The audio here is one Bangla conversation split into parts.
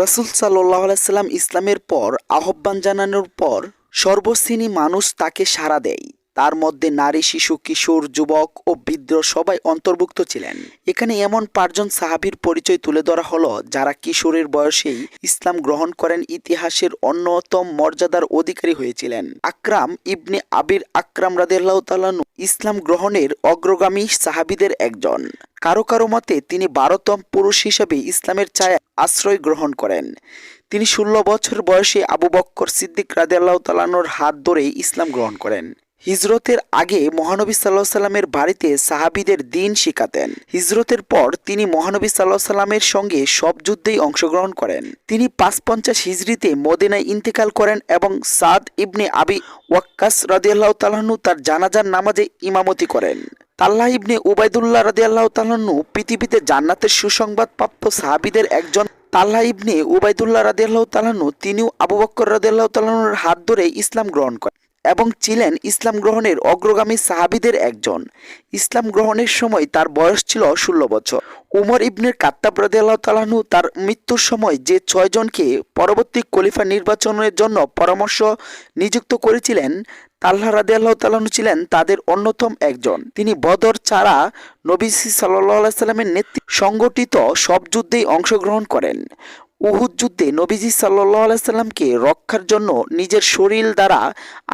রসুল সাল্লাহ আলাইসাল্লাম ইসলামের পর আহ্বান জানানোর পর সর্বশ্রেণী মানুষ তাকে সাড়া দেয়। তার মধ্যে নারী, শিশু, কিশোর, যুবক ও বৃদ্ধ সবাই অন্তর্ভুক্ত ছিলেন। এখানে এমন পাঁচজন সাহাবীর পরিচয় তুলে ধরা হলো যারা কিশোরের বয়সেই ইসলাম গ্রহণ করেন ইতিহাসের অন্যতম মর্যাদার অধিকারী হয়েছিলেন। আকরাম ইবনে আবির আকরাম রাদিয়াল্লাহু তাআলাহু ইসলাম গ্রহণের অগ্রগামী সাহাবীদের একজন। কারও কারও মতে তিনি বারোতম পুরুষ হিসেবে ইসলামের ছায়া আশ্রয় গ্রহণ করেন। তিনি ষোলো বছর বয়সে আবু বক্কর সিদ্দিক রাদিয়াল্লাহু তালানোর হাত ধরে ইসলাম গ্রহণ করেন। হিজরতের আগে মহানবী সাল্লাহ সাল্লামের বাড়িতে সাহাবিদের দিন শিখাতেন হিজরতের পর তিনি মহানবী সাল্লাহ সাল্লামের সঙ্গে সব যুদ্ধেই অংশগ্রহণ করেন। তিনি পাঁচ পঞ্চাশ হিজড়িতে মদিনায় ইন্তেকাল করেন এবং সাদ ইবনে আবি ওয়াক্কাস রাদিয়াল্লাহু তালাহনু তার জানাজার নামাজে ইমামতি করেন। তাল্লাহ ইবনে উবাইদুল্লাহ রাদিয়াল্লাহু তালাহনু পৃথিবীতে জান্নাতের সুসংবাদ প্রাপ্ত সাহাবিদের একজন তাল্লাহ ইবনে উবাইদুল্লাহ রাদিয়াল্লাহু তালাহনু তিনিও আবু বক্কর রাদিয়াল্লাহু তালাহনুর হাত ধরে ইসলাম গ্রহণ করেন। এবং ছিলেন ইসলাম গ্রহণের অগ্রগামী সাহাবিদের একজন। ইসলাম গ্রহণের সময় তার বয়স ছিল ষোলো বছর। উমর ইবনের কাত্তাব তালাহনু তার মৃত্যুর সময় যে ছয়জনকে পরবর্তী খলিফা নির্বাচনের জন্য পরামর্শ নিযুক্ত করেছিলেন, তাল্লাহ রাদিয়াল্লাহু তালাহনু ছিলেন তাদের অন্যতম একজন। তিনি বদর ছাড়া নবীসি সাল্লাহ সাল্লামের নেতৃত্বে সংগঠিত সব যুদ্ধেই অংশগ্রহণ করেন। উহুদ যুদ্ধে নবীজি সাল্লাহ সাল্লামকে রক্ষার জন্য নিজের শরীর দ্বারা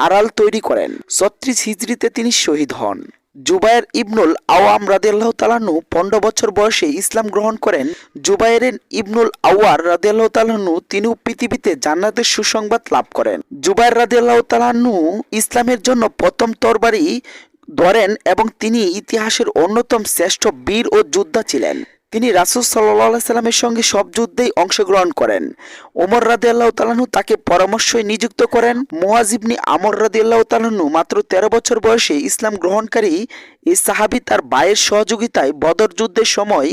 আড়াল তৈরি করেন। ছত্রিশ হিজড়িতে তিনি শহীদ হন। জুবায়ের ইবনুল আওয়াম রাদিয়াল্লাহু তালাহনু পনেরো বছর বয়সে ইসলাম গ্রহণ করেন। জুবায়ের ইবনুল আওয়ার রাদিয়াল্লাহু তালাহনু তিনিও পৃথিবীতে জান্নাতের সুসংবাদ লাভ করেন। জুবায়ের রাদিয়াল্লাহু তালাহনু ইসলামের জন্য প্রথম তরবারি ধরেন এবং তিনি ইতিহাসের অন্যতম শ্রেষ্ঠ বীর ও যোদ্ধা ছিলেন। তিনি রাসুল সাল্লাহ সাল্লামের সঙ্গে সব যুদ্ধেই অংশগ্রহণ করেন। ওমর রাদে আল্লাহ তালাহু তাকে পরামর্শই নিযুক্ত করেন। মোয়াজিবনি আমর রাদে আল্লাহ তালাহু মাত্র তেরো বছর বয়সে ইসলাম গ্রহণকারী এই সাহাবি তার বায়ের সহযোগিতায় বদর যুদ্ধের সময়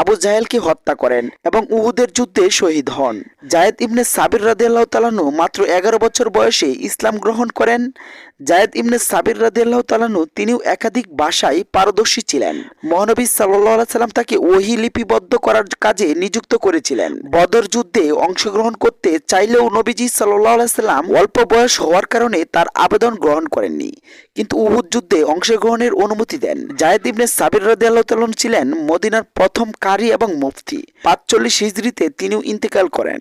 আবু জাহেলকে হত্যা করেন এবং উহুদের যুদ্ধে শহীদ হন। জায়েদ ইবনে সাবির রাদে আল্লাহ তালাহু মাত্র এগারো বছর বয়সে ইসলাম গ্রহণ করেন। জায়েদ ইবনে সাবির রাদে আল্লাহ তালাহু তিনিও একাধিক ভাষায় পারদর্শী ছিলেন। মহানবী সাল্লাহ সাল্লাম তাকে ওহি লিপিবদ্ধ করার কাজে নিযুক্ত করেছিলেন। বদর যুদ্ধে অংশগ্রহণ করতে চাইলেও নবীজি সাল্লাম অল্প বয়স হওয়ার কারণে তার আবেদন গ্রহণ করেননি। কিন্তু উহুদ যুদ্ধে অংশগ্রহণের অনুমতি দেন। জায়দ ইবনে সাবির রাদিয়াল্লাহু তাআলা ছিলেন মদিনার প্রথম কারি এবং মুফতি। পাঁচচল্লিশ হিজড়িতে তিনিও ইন্তেকাল করেন।